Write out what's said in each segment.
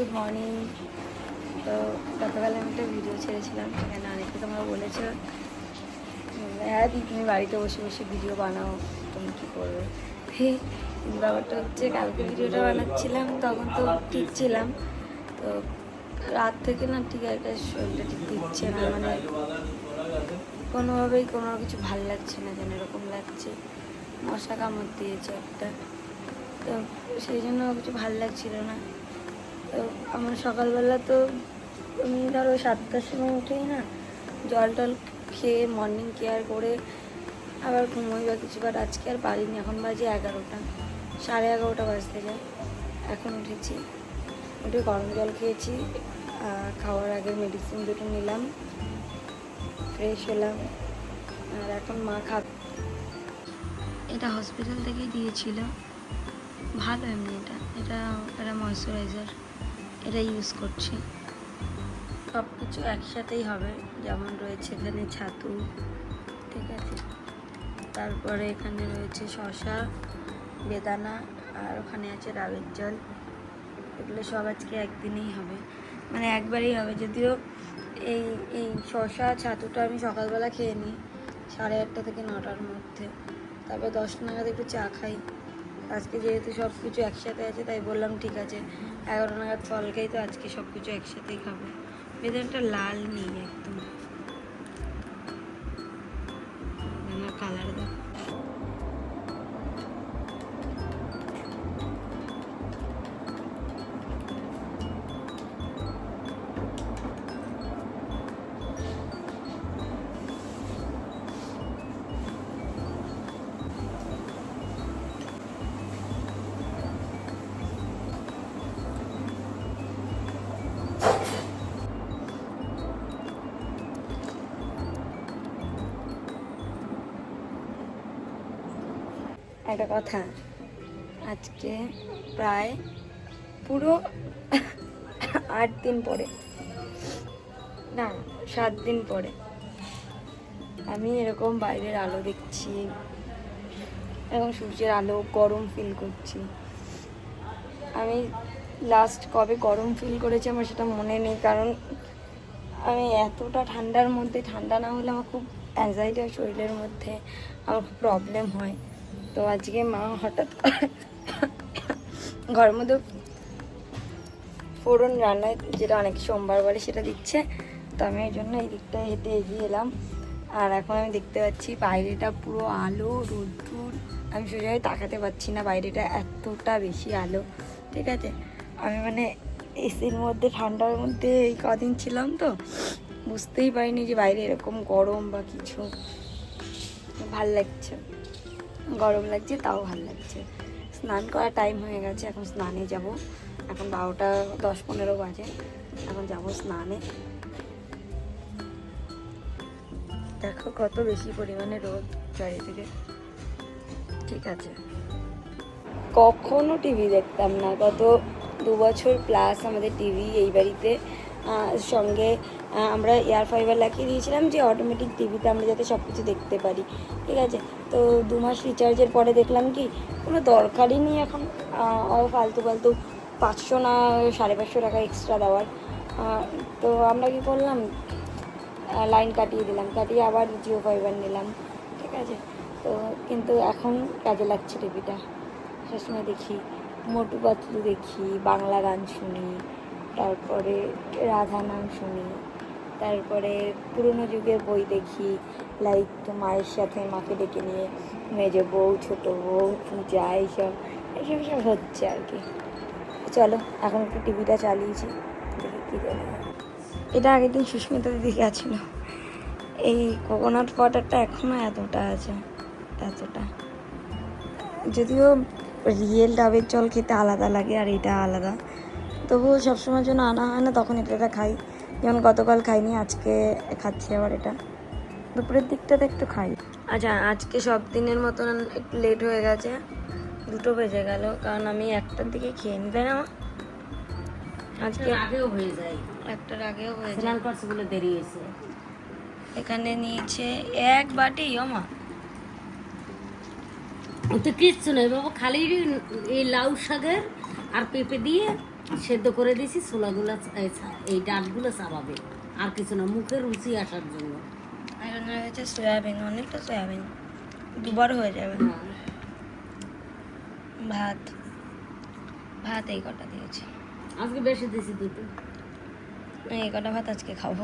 Good morning. তো গতকাল আমি একটা ভিডিও ছেড়েছিলাম, সেখানে অনেকে তোমরা বলেছ হ্যাঁ দি, তুমি বাড়িতে বসে বসে ভিডিও বানাও, তুমি কী করবে? ব্যাপারটা হচ্ছে, কালকে ভিডিওটা বানাচ্ছিলাম, তখন তো ঠিক ছিলাম। তো রাত থেকে না ঠিক একটা শরীরটা ঠিক দিচ্ছে না মানে কোনোভাবেই কোনো কিছু ভালো লাগছে না, যেন এরকম লাগছে। মশা কামড় দিয়েছে একটা। তো সেই জন্য কিছু ভালো লাগছিল না। সকালবেলা তো আমি ধরো সাতটার সময় উঠেই না জল টল খেয়ে মর্নিং কেয়ার করে আবার ঘুমোই বা কিছু বাট আজকে আর পারিনি। এখন বাজে এগারোটা, সাড়ে এগারোটা বাজতে যায়। এখন উঠেছি, উঠে গরম জল খেয়েছি খাওয়ার আগে মেডিসিন দুটো নিলাম ফ্রেশ হলাম, আর এখন মা খাবে। এটা হসপিটাল থেকেই দিয়েছিল। ভালো এমনি এটা এটা একটা ময়শ্চারাইজার এটা ইউজ করছি। সব কিছু একসাথেই হবে। যেমন রয়েছে এখানে ছাতু, ঠিক আছে? তারপরে এখানে রয়েছে শশা বেদানা, আর ওখানে আছে ডাবের জল। এগুলো সব আজকে একদিনেই হবে। মানে একবারেই হবে। যদিও এই এই শশা ছাতুটা আমি সকালবেলা খেয়ে নিই, সাড়ে আটটা থেকে নটার মধ্যে। তারপর দশটা নাগাদ একটু চা খাই। আজকে যেহেতু সব কিছু একসাথে আছে, তাই বললাম ঠিক আছে। এগারো নাগাদ ফল খাই তো আজকে সব কিছু একসাথেই খাব। বেদানাটা লাল নেই একদম। কালার দেখো। একটা কথা। আজকে প্রায় পুরো আট দিন পরে। না, সাত দিন পরে। আমি এরকম বাইরের আলো দেখছি এবং সূর্যের আলো গরম ফিল করছি। আমি লাস্ট কবে গরম ফিল করেছি আমার সেটা মনে নেই কারণ আমি এতটা ঠান্ডার মধ্যে, ঠান্ডা না হলে আমার খুব অ্যাংজাইটি শরীরের মধ্যে, আমার খুব প্রবলেম হয়। তো আজকে মা হঠাৎ ঘরের মধ্যে ফোড়ন রান্নায় যেটা অনেক সোমবার বলে সেটা দিচ্ছে। তো আমি ওই জন্য এই দিকটা হেঁটে এগিয়ে এলাম। আর এখন আমি দেখতে পাচ্ছি বাইরেটা পুরো আলো, রোদ্দুর। আমি সোজাই তাকাতে পারছি না বাইরেটা এতটা বেশি আলো। ঠিক আছে? আমি মানে এসির মধ্যে, ঠান্ডার মধ্যে এই কদিন ছিলাম তো, বুঝতেই পারিনি যে বাইরে এরকম গরম বা কিছু। ভালো লাগছে। গরম লাগছে তাও ভালো লাগছে। স্নান করার টাইম হয়ে গেছে এখন স্নানে যাব। এখন বারোটা দশ পনেরো বাজে এখন যাব স্নানে। দেখো কত বেশি পরিমাণে রোদ চারিদিকে। ঠিক আছে। কখনো টিভি দেখতাম না। গত দু বছর প্লাস আমাদের টিভি এই বাড়িতে সঙ্গে আমরা এয়ার ফাইবার লাগিয়ে দিয়েছিলাম যে অটোমেটিক টিভিতে আমরা যাতে সব কিছু দেখতে পারি, ঠিক আছে? তো দু মাস রিচার্জের পরে দেখলাম কি, কোনো দরকারই নেই এখন। ফালতু ফালতু পাঁচশো না সাড়ে পাঁচশো টাকা এক্সট্রা দেওয়ার। তো আমরা কি করলাম? লাইন কাটিয়ে দিলাম, কাটিয়ে আবার জিও ফাইবার নিলাম, ঠিক আছে? তো কিন্তু এখন কাজে লাগছে টিভিটা সবসময় দেখি, মোটু পাতলু দেখি, বাংলা গান শুনি, তারপরে রাধা নাম শুনি তারপরে পুরনো যুগের বই দেখি লাইক মায়ের সাথে মাকে ডেকে নিয়ে মেজো বউ, ছোটো বউ, পূজা, এইসব এইসব সব হচ্ছে আর কি। চলো, এখন একটু টিভিটা চালিয়েছি, দেখি কী জানি। এটা আগের দিন সুস্মিতা দিদি গেছিল। এই কোকোনাট ওয়াটারটা এখনও এতটা আছে, এতটা। যদিও রিয়েল ডাবের জল খেতে আলাদা লাগে আর এটা আলাদা। তবুও সবসময় জন্য আনা হয় না, তখন এটা খাই। যেমন গতকাল খাইনি আজকে খাচ্ছি আবার এটা। দুপুরের দিকটাতে একটু খাই। আচ্ছা আজকে সব দিনের মতন একটু লেট হয়ে গেছে দুটো বেজে গেল কারণ আমি একটার দিকে খেয়ে নি তাই না? আজকে আগেও হয়ে যায়। একটার আগেও হয়ে যায়। বলে দেরি হয়েছে। এখানে নিয়েছে এক বাটি মা ও তো কিচ্ছু নেই বাবা খালি এই লাউ শাকের আর পেঁপে দিয়ে সেদ্ধ করে দিয়েছি ছোলাগুলো এই ডাঁটগুলো চাবাবে। আর কিছু না মুখে রুচি আসার জন্য। এখন হয়েছে সয়াবিন অনেকটা সয়াবিন। দুবার হয়ে যাবে। হ্যাঁ। ভাত। ভাত এই কটা দিয়েছি। আজকে বেশি দিয়েছি দুটো। এই কটা ভাত আজকে খাব।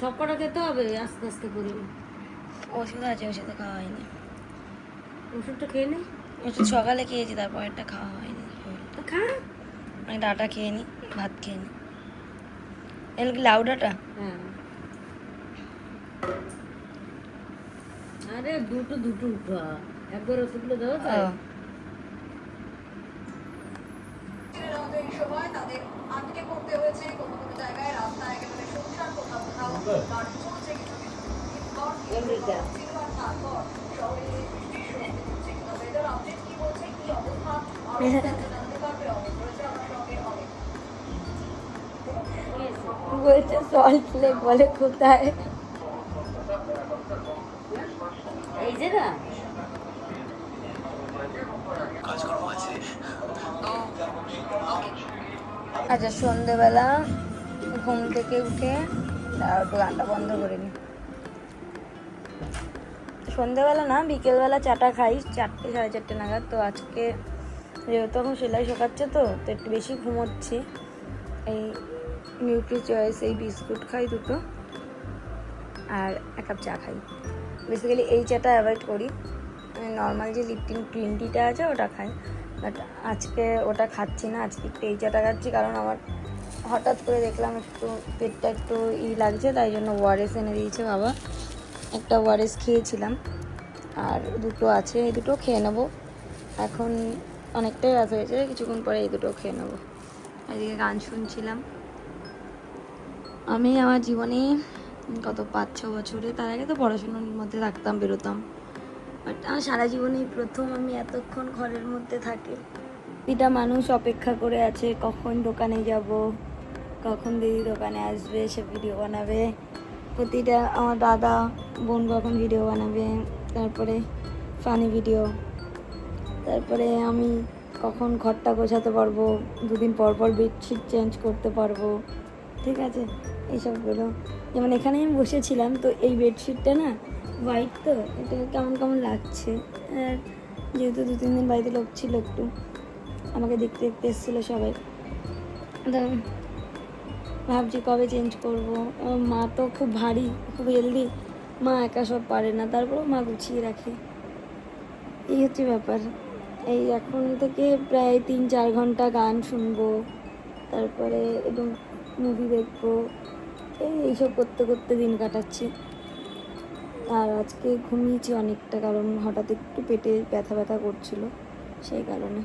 সব কটা খেতে হবে? আস্তে আস্তে করে। ওষুধ আছে ওষুধে খাওয়া হয়নি। ওষুধটা খেয়ে নে। ওষুধ সকালে খেয়েছি তারপর একটা খাওয়া হয়নি। তো খা। আমি ডাটা খেয়ে নিই ভাত খেয়ে নিই এর কি লাউ ডাটা? হ্যাঁ। আরে দুটো দুটো উঠা। একবার ওষুধগুলো দেওয়া যায়? ও, আমেরিকা বলছে সল্ট লেক বলে কোথায়? এই যে না। আচ্ছা সন্ধেবেলা ঘুম থেকে উঠে একটু গানটা বন্ধ করে নি। সন্ধেবেলা না বিকেলবেলা চাটা খাই চারটে সাড়ে চারটে নাগাদ। তো আজকে যেহেতু এখন সেলাই শোকাচ্ছে তো তো একটু বেশি ঘুমোচ্ছি। এই নিউট্রি চয়েস এই বিস্কুট খাই দুটো। আর এক কাপ চা খাই। বেসিক্যালি এই চাটা অ্যাভয়েড করি। নর্মাল যে লিপটিন গ্রিন টিটা আছে, ওটা খাই। বাট আজকে ওটা খাচ্ছি না, আজকে একটু এই চাটা খাচ্ছি, কারণ আমার হঠাৎ করে দেখলাম একটু পেটটা একটু ই লাগছে, তাই জন্য ওয়ারেস এনে দিয়েছে বাবা। একটা ওয়ারেস খেয়েছিলাম। আর দুটো আছে, এই দুটো খেয়ে নেব। এখন অনেকটাই রাত হয়েছে, কিছুক্ষণ পরে এই দুটো খেয়ে নেব। এদিকে গান শুনছিলাম। আমি আমার জীবনে গত পাঁচ ছ বছরে তার আগে তো পড়াশোনার মধ্যে থাকতাম, বেরোতাম। বাট আমার সারা জীবনেই প্রথম আমি এতক্ষণ ঘরের মধ্যে থাকি। প্রতিটা মানুষ অপেক্ষা করে আছে, কখন দোকানে যাব, কখন দিদি দোকানে আসবে, সে ভিডিও বানাবে। প্রতিটা আমার দাদা, বোন কখন ভিডিও বানাবে, তারপরে ফানি ভিডিও তারপরে আমি কখন ঘরটা গোছাতে পারব, দুদিন পর পর বেডশিট চেঞ্জ করতে পারব। ঠিক আছে? এইসবগুলো যেমন এখানে আমি বসেছিলাম, তো এই বেডশিটটা না হোয়াইট তো, এটা কেমন কেমন লাগছে? আর যেহেতু দু, তিন দিন বাড়িতে লোক ছিল একটু, আমাকে দেখতে দেখতে এসেছিল সবাই। তো ভাবছি কবে চেঞ্জ করব? মা তো খুব ভারী, খুব হেলদি মা একা সব পারে না, তারপরেও মা গুছিয়ে রাখে। এই হচ্ছে ব্যাপার। এই এখন থেকে প্রায় তিন, চার ঘণ্টা গান শুনব, তারপরে একটু মুভি দেখব। এইসব করতে করতে দিন কাটাচ্ছি। আর আজকে ঘুমিয়েছি অনেকটা, কারণ হঠাৎ একটু পেটে ব্যথা ব্যথা করছিল, সেই কারণে।